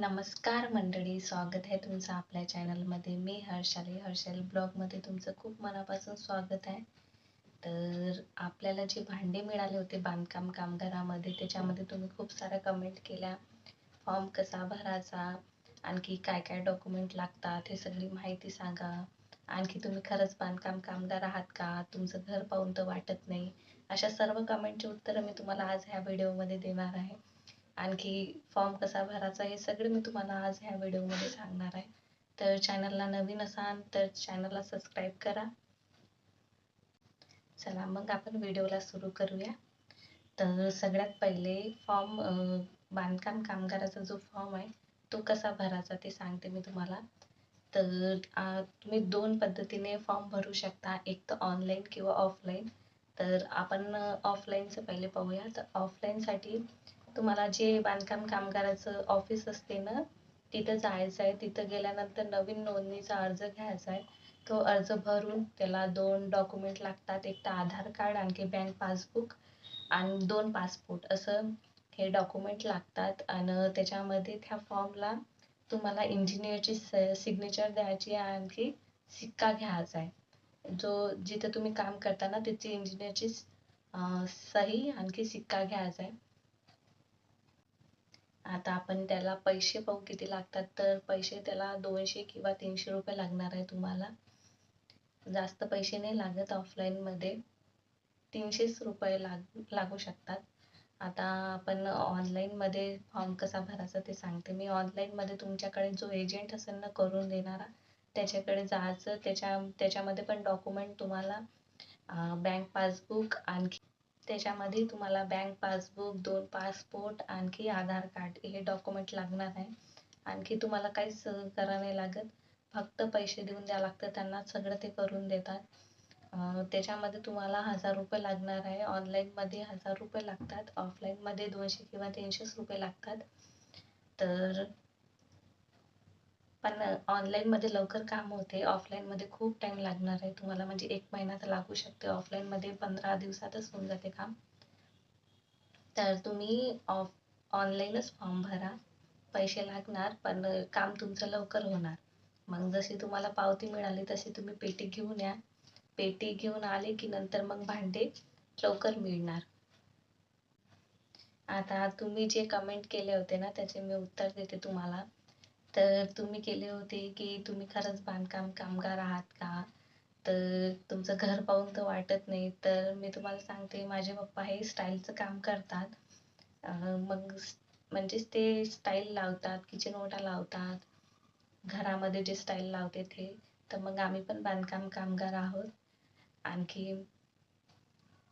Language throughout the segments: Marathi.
नमस्कार मंडळी स्वागत आहे तुमचं आपल्या चॅनलमध्ये. मी हर्षाली हर्षाली ब्लॉगमध्ये तुमचं खूप मनापासून स्वागत आहे. तर आपल्याला जे भांडे मिळाले होते बांधकाम कामगारामध्ये त्याच्यामध्ये तुम्ही खूप साऱ्या कमेंट केल्या. फॉर्म कसा भरायचा आणखी काय काय डॉक्युमेंट लागतात हे सगळी माहिती सांगा. आणखी तुम्ही खरंच बांधकाम कामगार आहात का? तुमचं घर पाहून तर वाटत नाही. अशा सर्व कमेंटची उत्तरं मी तुम्हाला आज ह्या व्हिडिओमध्ये देणार आहे. आणखी फॉर्म कसा भरायचा हे सगळं मी तुम्हाला आज ह्या व्हिडिओमध्ये सांगणार आहे. तर चॅनलला नवीन असाल तर चॅनलला सबस्क्राईब करा. चला मग आपण व्हिडिओला सुरू करूया. तर सगळ्यात पहिले फॉर्म बांधकाम कामगाराचा जो फॉर्म आहे तो कसा भरायचा ते सांगते मी तुम्हाला. तर तुम्ही दोन पद्धतीने फॉर्म भरू शकता. एक तर ऑनलाईन किंवा ऑफलाईन. तर आपण ऑफलाईनचं पहिले पाहूया. तर ऑफलाईनसाठी तुम्हाला जे बांधकाम कामगाराचं ऑफिस असते ना तिथं जायचं आहे. तिथं गेल्यानंतर नवीन नोंदणीचा अर्ज घ्यायचा आहे. तो अर्ज भरून त्याला दोन डॉक्युमेंट लागतात. एक तर आधार कार्ड आणखी बँक पासबुक आणि दोन पासपोर्ट असं हे डॉक्युमेंट लागतात. आणि त्याच्यामध्ये त्या फॉर्मला तुम्हाला इंजिनियरची स सिग्नेचर द्यायची आहे आणखी सिक्का घ्यायचा आहे. जो जिथं तुम्ही काम करता ना तिथची इंजिनियरची सही आणखी सिक्का घ्यायचा आहे. आता आपण त्याला पैसे पाहू किती लागतात तर पैसे त्याला दोनशे किंवा तीनशे रुपये लागणार आहे तुम्हाला. जास्त पैसे नाही लागत ऑफलाईनमध्ये तीनशेच रुपये लाग लागू शकतात. आता आपण ऑनलाईनमध्ये फॉर्म कसा भरायचा ते सांगते. मी ऑनलाईनमध्ये तुमच्याकडे जो एजंट असेल ना करून देणारा त्याच्याकडे जायचं. त्याच्या त्याच्यामध्ये पण डॉक्युमेंट तुम्हाला बँक पासबुक आणखी त्याच्यामध्ये तुम्हाला बँक पासबुक दोन पासपोर्ट आणखी आधार कार्ड हे डॉक्युमेंट लागणार आहे. आणखी तुम्हाला काहीच करावं नाही लागत. फक्त पैसे देऊन द्यावं लागतं त्यांना सगळं ते करून देतात. त्याच्यामध्ये तुम्हाला हजार रुपये लागणार आहे. ऑनलाईनमध्ये हजार रुपये लागतात. ऑफलाईनमध्ये दोनशे किंवा तीनशेच रुपये लागतात. तर पण ऑनलाईनमध्ये लवकर काम होते. ऑफलाईनमध्ये खूप टाईम लागणार आहे तुम्हाला. म्हणजे एक महिना तर लागू शकते. ऑफलाईनमध्ये पंधरा दिवसातच होऊन जाते काम. तर तुम्ही ऑफ ऑनलाईनच फॉर्म भरा. पैसे लागणार पण काम तुमचं लवकर होणार. मग जशी तुम्हाला पावती मिळाली तशी तुम्ही पेटी घेऊन या. पेटी घेऊन आले की नंतर मग भांडे लवकर मिळणार. आता तुम्ही जे कमेंट केले होते ना त्याचे मी उत्तर देते तुम्हाला. तर तुम्ही केले होते की तुम्ही खरंच बांधकाम कामगार आहात का? तर तुमचं घर पाहून तर वाटत नाही. तर मी तुम्हाला सांगते माझे पप्पा हे स्टाईलचं काम करतात. मग म्हणजेच ते स्टाईल लावतात किचन ओटा लावतात. घरामध्ये जे स्टाईल लावते ते. तर मग आम्ही पण बांधकाम कामगार आहोत. आणखी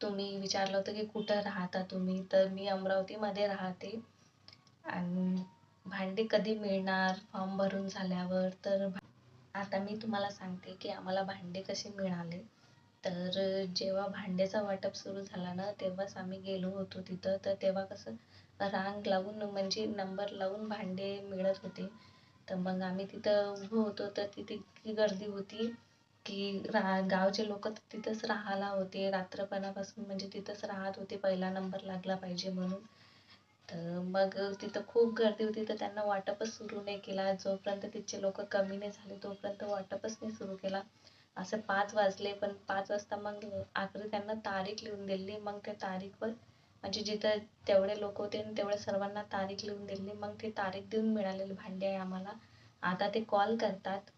तुम्ही विचारलं होतं की कुठं राहता तुम्ही? तर मी अमरावतीमध्ये राहते. आणि भांडी कधी मिळणार? फॉर्म भरून झाल्यावर तर आता मी तुम्हाला सांगते की आम्हाला भांडे कसे मिळाले. तर जेव्हा भांड्याचा वाटप सुरू झाला ना तेव्हाच आम्ही गेलो होतो तिथं. तर तेव्हा कसं रांग लावून म्हणजे नंबर लावून भांडे मिळत होते. तर मग आम्ही तिथं उभं होतो. तर तिथे इतकी गर्दी होती की रा गावचे लोक तिथंच राहायला होते. रात्रपणापासून म्हणजे तिथंच राहत होते. पहिला नंबर लागला पाहिजे म्हणून. तर मग तिथं खूप गर्दी होती तर त्यांना वाटपच सुरू नाही केला. जोपर्यंत तिथचे लोक कमी नाही झाले तोपर्यंत वाटपच नाही सुरू केला. असं पाच वाजले पण पाच वाजता मग आखरी त्यांना तारीख लिहून दिली. मग त्या तारीखवर म्हणजे जिथं तेवढे लोक होते तेवढ्या सर्वांना तारीख लिहून दिली मग ते तारीख देऊन मिळालेले भांडे आहे आम्हाला. आता ते कॉल करतात.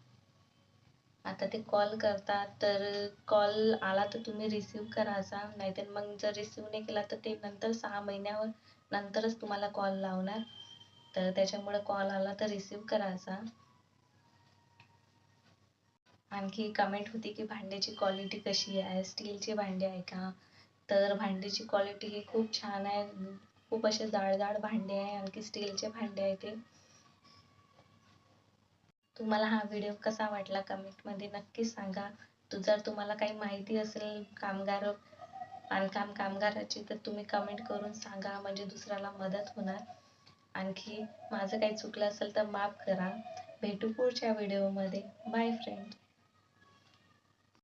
आता ते कॉल करतात तर कॉल आला तर तुम्ही रिसिव्ह करायचा नाहीतर मग जर रिसिव्ह नाही केला तर ते नंतर सहा महिन्यावर नंतरच तुम्हाला कॉल लावणार. तर त्याच्यामुळे कॉल आला तर रिसिव्ह करायचा. आणखी कमेंट होती की भांड्याची क्वालिटी कशी आहे? स्टीलचे भांडे आहे का? तर भांड्याची क्वालिटी ही खूप छान आहे. खूप असे जाड जाड भांडे आहे. आणखी स्टीलचे भांडे आहे ते. तुम्हाला हा व्हिडिओ कसा वाटला कमेंटमध्ये नक्कीच सांगा. तू जर तुम्हाला काही माहिती असेल कामगार बांधकाम कामगाराची तर तुम्ही कमेंट करून सांगा म्हणजे दुसऱ्याला मदत होणार. आणखी माझं काही चुकलं असेल तर माफ करा. भेटू पुढच्या व्हिडिओमध्ये बाय फ्रेंड